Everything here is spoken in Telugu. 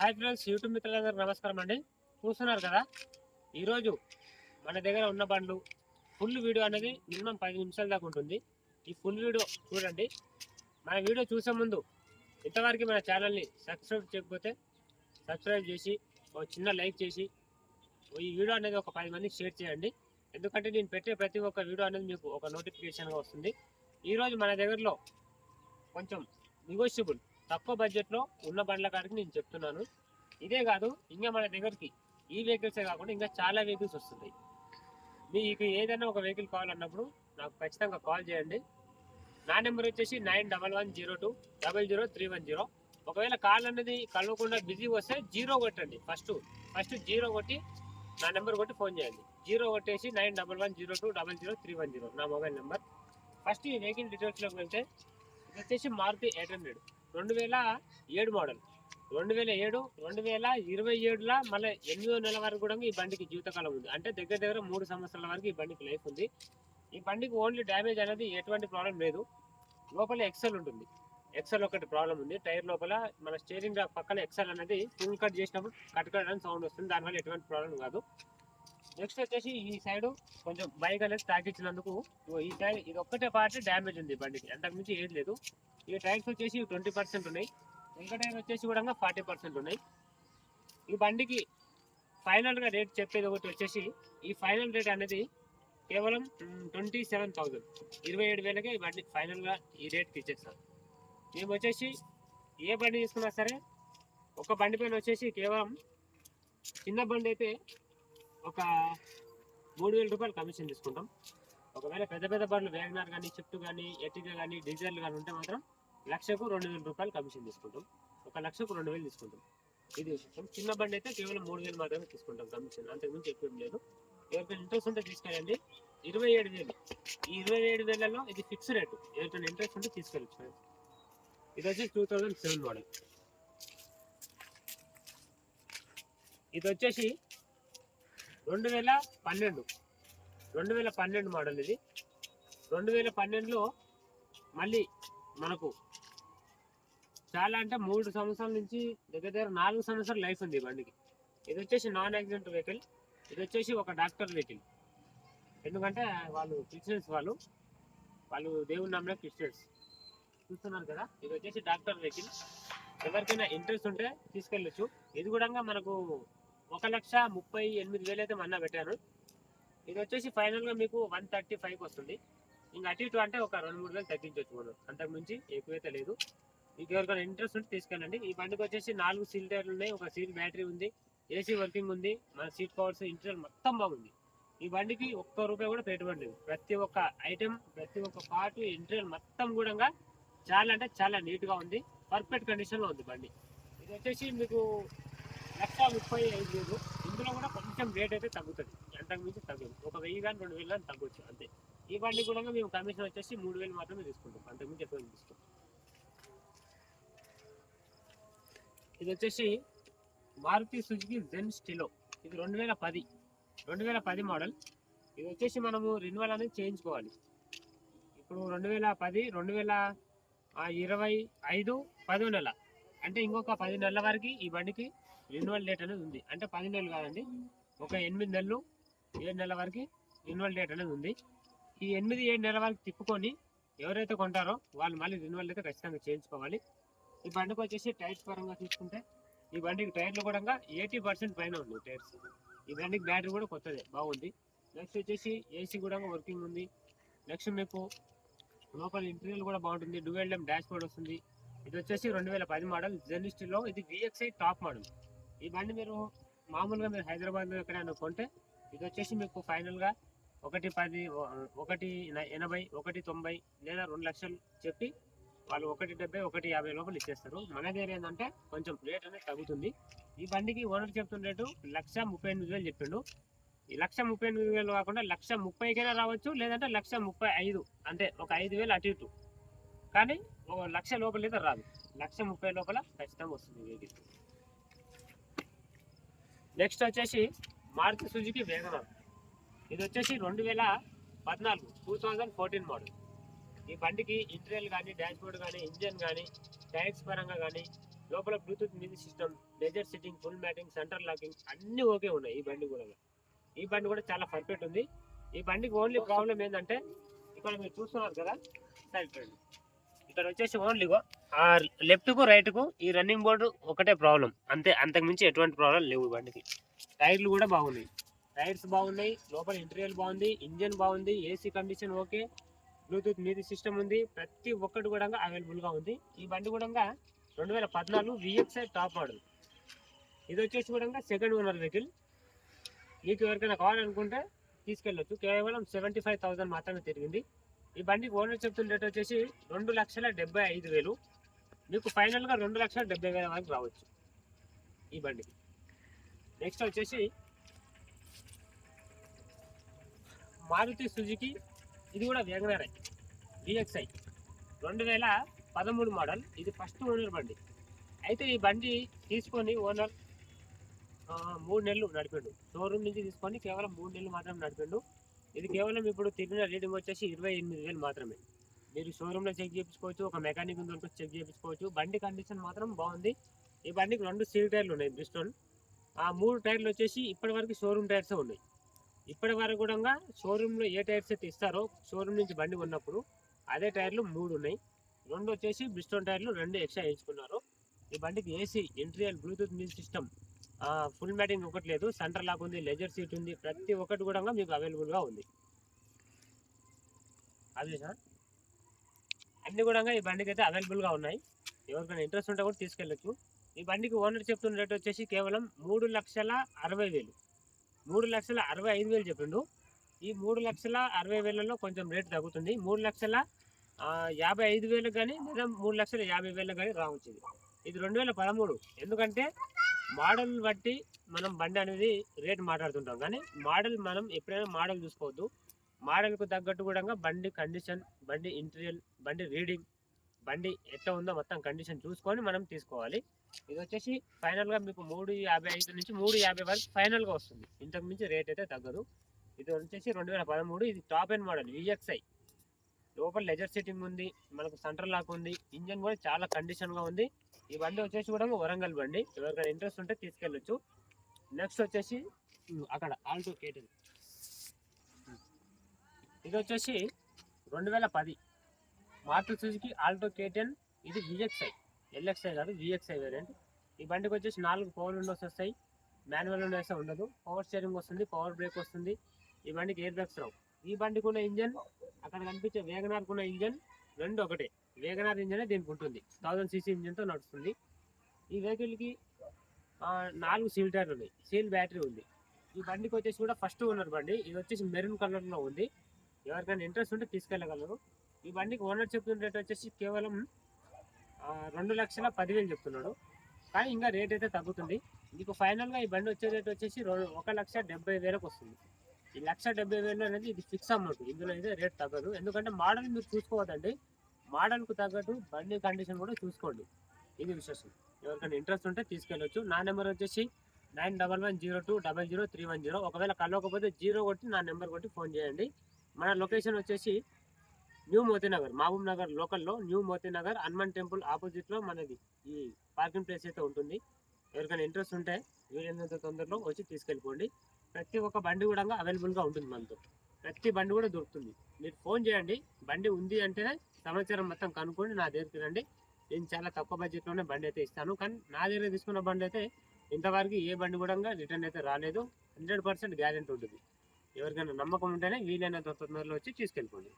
హాయ్ ఫ్రెండ్స్ యూట్యూబ్ మిత్రులందరికీ నమస్కారం అండి. చూస్తున్నారు కదా ఈరోజు మన దగ్గర ఉన్న బండ్లు ఫుల్ వీడియో అనేది మినిమం పది నిమిషాల దాకా ఉంటుంది. ఈ ఫుల్ వీడియో చూడండి. మన వీడియో చూసే ముందు ఇంతవరకు మన ఛానల్ని సబ్స్క్రైబ్ చేయకపోతే సబ్స్క్రైబ్ చేసి ఒక చిన్న లైక్ చేసి ఈ వీడియో అనేది ఒక పది మందికి షేర్ చేయండి. ఎందుకంటే నేను పెట్టే ప్రతి ఒక్క వీడియో అనేది మీకు ఒక నోటిఫికేషన్గా వస్తుంది. ఈరోజు మన దగ్గరలో కొంచెం నెగోషియబుల్ తక్కువ బడ్జెట్లో ఉన్న బండ్ల కాడికి నేను చెప్తున్నాను. ఇదే కాదు ఇంకా మన దగ్గరికి ఈ వెహికల్సే కాకుండా ఇంకా చాలా వెహికల్స్ వస్తున్నాయి. మీకు ఏదైనా ఒక వెహికల్ కావాలన్నప్పుడు నాకు ఖచ్చితంగా కాల్ చేయండి. నా నెంబర్ వచ్చేసి nine double one zero two double zero three one zero ఒకవేళ కాల్ అనేది కలవకుండా బిజీ వస్తే జీరో కొట్టండి. ఫస్ట్ ఫస్ట్ జీరో కొట్టి నా నెంబర్ కొట్టి ఫోన్ చేయండి. జీరో కొట్టేసి nine double one zero two double zero three one zero నా మొబైల్ నెంబర్ ఫస్ట్ ఈ వెహికల్ డీటెయిల్స్లోకి వెళ్తే ఇది వచ్చేసి మారుతి ఎయిట్ హండ్రెడ్ రెండు వేల ఏడు మోడల్. రెండు వేల ఏడు రెండు వేల ఇరవై ఏడులో మళ్ళీ ఎనిమిదో నెల వరకు కూడా ఈ బండికి జీవితకాలం ఉంది. అంటే దగ్గర దగ్గర మూడు సంవత్సరాల వరకు ఈ బండికి లైఫ్ ఉంది. ఈ బండికి ఓన్లీ డ్యామేజ్ అనేది ఎటువంటి ప్రాబ్లం లేదు. లోపల ఎక్సెల్ ఉంటుంది. ఎక్సెల్ ఒకటి ప్రాబ్లం ఉంది. టైర్ లోపల మన స్టీరింగ్ పక్కన ఎక్సెల్ అనేది ఫుల్ కట్ చేసినప్పుడు కట్ కట్ అని సౌండ్ వస్తుంది. దానివల్ల ఎటువంటి ప్రాబ్లం కాదు. నెక్స్ట్ వచ్చేసి ఈ సైడ్ కొంచెం బైక్ అనేది తాకిచ్చినందుకు ఈ సైడ్ ఇది ఒక్కటే పార్ట్ డ్యామేజ్ ఉంది బండికి. అంతకుమించి ఏది లేదు. ఈ టైర్స్ వచ్చేసి ట్వంటీ పర్సెంట్ ఉన్నాయి. ఇంకా టైర్ వచ్చేసి కూడా ఫార్టీ పర్సెంట్ ఉన్నాయి. ఈ బండికి ఫైనల్గా రేట్ చెప్పేది ఒకటి వచ్చేసి ఈ ఫైనల్ రేట్ అనేది కేవలం ట్వంటీ సెవెన్ థౌజండ్ ఇరవై ఏడు వేలకే ఈ బండి ఫైనల్గా ఈ రేట్కి ఇచ్చేస్తాం. మేము వచ్చేసి ఏ బండి తీసుకున్నా సరే ఒక బండి పైన వచ్చేసి కేవలం చిన్న బండి అయితే ఒక మూడు వేల రూపాయలు కమిషన్ తీసుకుంటాం. ఒకవేళ పెద్ద పెద్ద బండ్లు వేగనార్ కానీ షిఫ్ట్ కానీ ఎట్టిగా కానీ డీజిల్ కానీ ఉంటే మాత్రం లక్షకు రెండు వేల రూపాయలు కమిషన్ తీసుకుంటాం. ఒక లక్షకు రెండు వేలు తీసుకుంటాం. ఇది విషయం చిన్న బండి అయితే కేవలం మూడు వేలు మాత్రమే తీసుకుంటాం కమిషన్ అంతకుమించి ఎక్కువ లేదు. ఎవరికైనా ఇంట్రెస్ట్ ఉంటే తీసుకెళ్ళండి. ఇరవై ఏడు వేలు. ఈ ఇరవై ఏడు వేలలో ఇది ఫిక్స్ రేటు ఎవరికైనా ఇంట్రెస్ట్ ఉంటే తీసుకెళ్ళచ్చు. ఇది వచ్చి టూ థౌజండ్ సెవెన్ మోడల్ ఇది వచ్చేసి రెండు వేల పన్నెండు. రెండు వేల పన్నెండు మోడల్ ఇది. రెండు వేల పన్నెండులో మళ్ళీ మనకు చాలా అంటే మూడు సంవత్సరాల నుంచి దగ్గర దగ్గర నాలుగు సంవత్సరాల లైఫ్ ఉంది బండికి. ఇది వచ్చేసి నాన్ యాక్సిడెంట్ వెహికల్ ఇది వచ్చేసి ఒక డాక్టర్ వెహికల్ ఎందుకంటే వాళ్ళు క్రిస్టియన్స్ వాళ్ళు. వాళ్ళు దేవుని నమ్మిన క్రిస్టియన్స్ చూస్తున్నారు కదా? ఇది వచ్చేసి డాక్టర్ వెహికల్ ఎవరికైనా ఇంట్రెస్ట్ ఉంటే తీసుకెళ్ళొచ్చు. ఇది కూడా మనకు ఒక లక్ష ముప్పై ఎనిమిది వేలు అయితే మన్నా పెట్టాను ఇది వచ్చేసి ఫైనల్గా మీకు వన్ థర్టీ ఫైవ్ వస్తుంది. ఇంకా అటు ఇటు అంటే ఒక రెండు మూడు వేలు తగ్గించవచ్చు మనం. అంతకు మించి ఎక్కువైతే లేదు. మీకు ఎవరికైనా ఇంట్రెస్ట్ ఉంటే తీసుకెళ్ళండి. ఈ బండికి వచ్చేసి నాలుగు సీల్ టైర్లు ఉన్నాయి. ఒక సీల్ బ్యాటరీ ఉంది. ఏసీ వర్కింగ్ ఉంది. మన సీట్ కవర్స్ ఇంటీరియర్ మొత్తం బాగుంది. ఈ బండికి ఒక్క రూపాయి కూడా పెట్టుబడి లేదు. ప్రతి ఒక్క ఐటెం ప్రతి ఒక్క పార్ట్ ఇంటీరియర్ మొత్తం కూడా చాలా అంటే చాలా నీట్గా ఉంది. పర్ఫెక్ట్ కండిషన్లో ఉంది బండి. ఇది వచ్చేసి మీకు లక్ష ముప్పై ఐదు వేలు. ఇందులో కూడా కొంచెం రేట్ అయితే తగ్గుతుంది. అంతకు మించి తగ్గదు. ఒక వెయ్యి కానీ రెండు వేలు కానీ తగ్గొచ్చు అంతే. ఈ బండి కూడా మేము కమిషన్ వచ్చేసి మూడు వేలు మాత్రమే తీసుకుంటాం. అంతకు మించి ఎక్కువ తీసుకుంటాం ఇది వచ్చేసి మారుతి సుజుకి జెన్ స్టిలో ఇది రెండు వేల పది. రెండు వేల పది మోడల్ ఇది వచ్చేసి మనము రెన్యువల్ అనేది చేయించుకోవాలి. ఇప్పుడు రెండు వేల పది రెండు వేల ఇరవై ఐదు పదో నెల. అంటే ఇంకొక పది నెలల వరకు ఈ బండికి రెన్యువల్ డేట్ అనేది ఉంది. అంటే పది నెలలు కాదండి. ఒక ఎనిమిది నెలలు ఏడు నెలల వరకు రెన్యువల్ డేట్ అనేది ఉంది. ఈ ఎనిమిది ఏడు నెలల వరకు తిప్పుకొని ఎవరైతే కొంటారో వాళ్ళు మళ్ళీ రెన్యువల్ అయితే ఖచ్చితంగా చేయించుకోవాలి. ఈ బండికి వచ్చేసి టైర్స్ పరంగా చూసుకుంటే ఈ బండికి టైర్లు కూడా ఎయిటీ పర్సెంట్ పైన ఉంది టైర్స్. ఈ బండికి బ్యాటరీ కూడా కొత్తదే బాగుంది. నెక్స్ట్ వచ్చేసి ఏసీ కూడా వర్కింగ్ ఉంది. నెక్స్ట్ మీకు లోపల ఇంటీరియర్ కూడా బాగుంటుంది. డ్యూఎల్ఎం డెమ్ డాష్ బోర్డ్ వస్తుంది. ఇది వచ్చేసి రెండు వేల పది మోడల్. జెనిస్టిలో ఇది విఎక్స్ఐ టాప్ మోడల్ ఈ బండి మీరు మామూలుగా మీరు హైదరాబాద్లో ఎక్కడైనా కొంటే ఇది వచ్చేసి మీకు ఫైనల్గా ఒకటి పది ఒకటి ఎనభై ఒకటి తొంభై లేదా రెండు లక్షలు చెప్పి వాళ్ళు ఒకటి డెబ్బై ఒకటి యాభై లోపల ఇచ్చేస్తారు. మన దగ్గర ఏంటంటే కొంచెం రేట్ అనేది తగ్గుతుంది. ఈ బండికి ఓనర్ చెప్తున్న రేటు లక్ష ముప్పై ఎనిమిది వేలు చెప్పిండు. ఈ లక్ష ముప్పై ఎనిమిది వేలు కాకుండా లక్ష ముప్పైకైనా రావచ్చు లేదంటే లక్ష ముప్పై ఐదు అంటే ఒక ఐదు వేలు అటు ఇటు. కానీ ఒక లక్ష లోపల అయితే రాదు. లక్ష ముప్పై లోపల ఖచ్చితంగా వస్తుంది వెహికల్ నెక్స్ట్ వచ్చేసి మారుతి సుజుకి వేగనార్ ఇది వచ్చేసి రెండు వేల పద్నాలుగు టూ థౌజండ్ ఫోర్టీన్ మోడల్. ఈ బండికి ఇంటీరియల్ కానీ డాష్ బోర్డ్ కానీ ఇంజన్ కానీ టైర్స్ పరంగా కానీ లోపల bluetooth music system leather sitting full matting centre locking అన్నీ ఓకే ఉన్నాయి ఈ బండి కూడా. ఈ బండి కూడా చాలా పర్ఫెక్ట్ ఉంది. ఈ బండికి ఓన్లీ ప్రాబ్లం ఏంటంటే ఇక్కడ మీరు చూస్తున్నారు కదా సైడ్. ఇక్కడ వచ్చేసి ఓన్లీ ఆ లెఫ్ట్కు రైట్కు ఈ రన్నింగ్ బోర్డు ఒకటే ప్రాబ్లం అంతే అంతకు మించి ఎటువంటి ప్రాబ్లం లేవు బండికి. టైర్లు కూడా బాగున్నాయి. టైర్స్ బాగున్నాయి లోపల ఇంటీరియర్ బాగుంది ఇంజన్ బాగుంది AC condition okay bluetooth music system ఉంది ప్రతి ఒక్కటి కూడా అవైలబుల్గా ఉంది. ఈ బండి కూడా రెండు వేల పద్నాలుగు విఎక్స్ఐ టాప్ మోడల్ ఇది వచ్చేసి కూడా సెకండ్ ఓనర్ వెహికల్ మీకు ఎవరికైనా కావాలనుకుంటే తీసుకెళ్ళొచ్చు. కేవలం సెవెంటీ ఫైవ్ థౌసండ్ మాత్రమే తిరిగింది. ఈ బండికి ఓనర్ చెప్తున్న రేట్ వచ్చేసి రెండు లక్షల డెబ్బై ఐదు వేలు. మీకు ఫైనల్గా రెండు లక్షల డెబ్బై వేల వరకు రావచ్చు ఈ బండికి నెక్స్ట్ వచ్చేసి మారుతి సుజుకి ఇది కూడా వేగనరే విఎక్స్ఐ రెండు వేల పదమూడు మోడల్ ఇది ఫస్ట్ ఓనర్ బండి. అయితే ఈ బండి తీసుకొని ఓనర్ మూడు నెలలు నడిపాడు. షోరూమ్ నుంచి తీసుకొని కేవలం మూడు నెలలు మాత్రం నడిపాడు. ఇది కేవలం ఇప్పుడు తిరిగిన రీడింగ్ వచ్చేసి ఇరవై ఎనిమిది వేలు మాత్రమే. మీరు షోరూంలో చెక్ చేయించుకోవచ్చు ఒక మెకానిక్ ఉందనుకో చెక్ చేయించుకోవచ్చు. బండి కండిషన్ మాత్రం బాగుంది. ఈ బండికి రెండు సీల్ టైర్లు ఉన్నాయి బ్రిస్టోన్ ఆ మూడు టైర్లు వచ్చేసి ఇప్పటివరకు షోరూమ్ టైర్స్ ఉన్నాయి. ఇప్పటి వరకు కూడా షోరూంలో ఏ టైర్స్ అయితే ఇస్తారో షోరూమ్ నుంచి బండి ఉన్నప్పుడు అదే టైర్లు మూడు ఉన్నాయి. రెండు వచ్చేసి బ్రిస్టోన్ టైర్లు రెండు ఎక్స్ట్రా వేయించుకున్నారు. ఈ బండికి AC interior bluetooth music system full matting ఒకటి లేదు సెంటర్ లాక్ ఉంది లెజర్ సీట్ ఉంది ప్రతి ఒక్కటి కూడా మీకు అవైలబుల్గా ఉంది. అది సార్ అన్ని కూడా ఈ బండికి అయితే అవైలబుల్గా ఉన్నాయి. ఎవరికైనా ఇంట్రెస్ట్ ఉంటే కూడా తీసుకెళ్ళచ్చు. ఈ బండికి ఓనర్ చెప్తున్న రేట్ వచ్చేసి కేవలం మూడు లక్షల అరవై వేలు. మూడు లక్షల అరవై ఐదు వేలు చెప్పిండు. ఈ మూడు లక్షల అరవై వేలలో కొంచెం రేట్ తగ్గుతుంది. మూడు లక్షల యాభై ఐదు వేలు కానీ లేదా మూడు లక్షల యాభై వేలు కానీ రావచ్చు ఇది ఇది రెండు వేల పదమూడు. ఎందుకంటే మోడల్ బట్టి మనం బండి అనేది రేట్ మాట్లాడుతుంటాం. కానీ మోడల్ మనం ఎప్పుడైనా మోడల్ చూసుకోవద్దు. మోడల్కు తగ్గట్టు కూడా బండి కండిషన్ బండి ఇంటీరియల్ బండి రీడింగ్ బండి ఎట్లా ఉందో మొత్తం కండిషన్ చూసుకొని మనం తీసుకోవాలి. ఇది వచ్చేసి ఫైనల్గా మీకు మూడు యాభై ఐదు నుంచి మూడు యాభై వరకు ఫైనల్గా వస్తుంది. ఇంతకు మించి రేట్ అయితే తగ్గదు. ఇది వచ్చేసి రెండు వేల పదమూడు. ఇది టాప్ ఎండ్ మోడల్ విఎక్స్ఐ లోపల లెజర్ సిట్టింగ్ ఉంది మనకు సెంటర్ లాక్ ఉంది ఇంజన్ కూడా చాలా కండిషన్గా ఉంది. ఈ బండి వచ్చేసి కూడా వరంగల్ బండి. ఎవరికైనా ఇంట్రెస్ట్ ఉంటే తీసుకెళ్ళొచ్చు. నెక్స్ట్ వచ్చేసి అక్కడ ఆల్టో కేటన్ ఇది వచ్చేసి రెండు వేల పది మారుతి సుజుకి ఆల్టో కేటెన్ ఇది విఎక్స్ఐ ఎల్ఎక్స్ఐ కాదు విఎక్స్ఐ వేరియంట్ ఈ బండికి వచ్చేసి నాలుగు పవర్ విండోస్ వస్తాయి. మాన్యువల్ విండోస్ ఉండదు. పవర్ స్టీరింగ్ వస్తుంది పవర్ బ్రేక్ వస్తుంది. ఈ బండికి ఎయిర్ బ్యాగ్స్ రావు. ఈ బండికి ఉన్న ఇంజన్ అక్కడ కనిపించే వేగనార్కు ఉన్న ఇంజన్ రెండు ఒకటే. వేగనార్ ఇంజనే దీనికి ఉంటుంది. థౌజండ్ సీసీ ఇంజన్తో నడుస్తుంది. ఈ వెహికల్కి నాలుగు సీల్ టైర్లు ఉన్నాయి. సీల్ బ్యాటరీ ఉంది. ఈ బండికి వచ్చేసి కూడా ఫస్ట్ ఓనర్ బండి. ఇది వచ్చేసి మెరూన్ కలర్లో ఉంది. ఎవరికైనా ఇంట్రెస్ట్ ఉంటే తీసుకెళ్ళగలరు. ఈ బండికి ఓనర్ చెప్తున్న రేట్ వచ్చేసి కేవలం రెండు లక్షల పదివేలు చెప్తున్నాడు. కానీ ఇంకా రేట్ అయితే తగ్గుతుంది. మీకు ఫైనల్గా ఈ బండి వచ్చే రేట్ వచ్చేసి ఒక లక్ష డెబ్బై వేలకు వస్తుంది. ఈ లక్ష డెబ్బై వేలు అనేది ఇది ఫిక్స్ అమౌంట్. ఇందులో అయితే రేట్ తగ్గదు. ఎందుకంటే మోడల్ మీరు చూసుకోవద్దండి. మోడల్కు తగ్గట్టు బండి కండిషన్ కూడా చూసుకోండి. ఇది విశేషం ఎవరికైనా ఇంట్రెస్ట్ ఉంటే తీసుకెళ్ళొచ్చు. నా నెంబర్ వచ్చేసి nine double one zero two double zero three one zero. ఒకవేళ కలవకపోతే జీరో కొట్టి నా నెంబర్ కొట్టి ఫోన్ చేయండి. మన లొకేషన్ వచ్చేసి న్యూ మోతీనగర్ మహబూబ్ నగర్ లోకల్లో న్యూ మోతీనగర్ హనుమాన్ టెంపుల్ ఆపోజిట్లో మనది ఈ పార్కింగ్ ప్లేస్ అయితే ఉంటుంది. ఎవరికైనా ఇంట్రెస్ట్ ఉంటే వీలైనంత తొందరలో వచ్చి తీసుకెళ్ళిపోండి. ప్రతి ఒక్క బండి కూడా అవైలబుల్గా ఉంటుంది మనతో. ప్రతి బండి కూడా దొరుకుతుంది. మీరు ఫోన్ చేయండి. బండి ఉంది అంటేనే సమాచారం మొత్తం కనుక్కోండి నా దగ్గరికి రండి నేను చాలా తక్కువ బడ్జెట్లోనే బండి అయితే ఇస్తాను. కానీ నా దగ్గర తీసుకున్న బండి అయితే ఇంతవరకు ఏ బండి కూడా రిటర్న్ అయితే రాలేదు. హండ్రెడ్ పర్సెంట్ గ్యారెంటీ ఉంటుంది. ఎవరికైనా నమ్మకం ఉంటేనే వీలైనంత తొందరలో వచ్చి తీసుకెళ్ళిపోండి.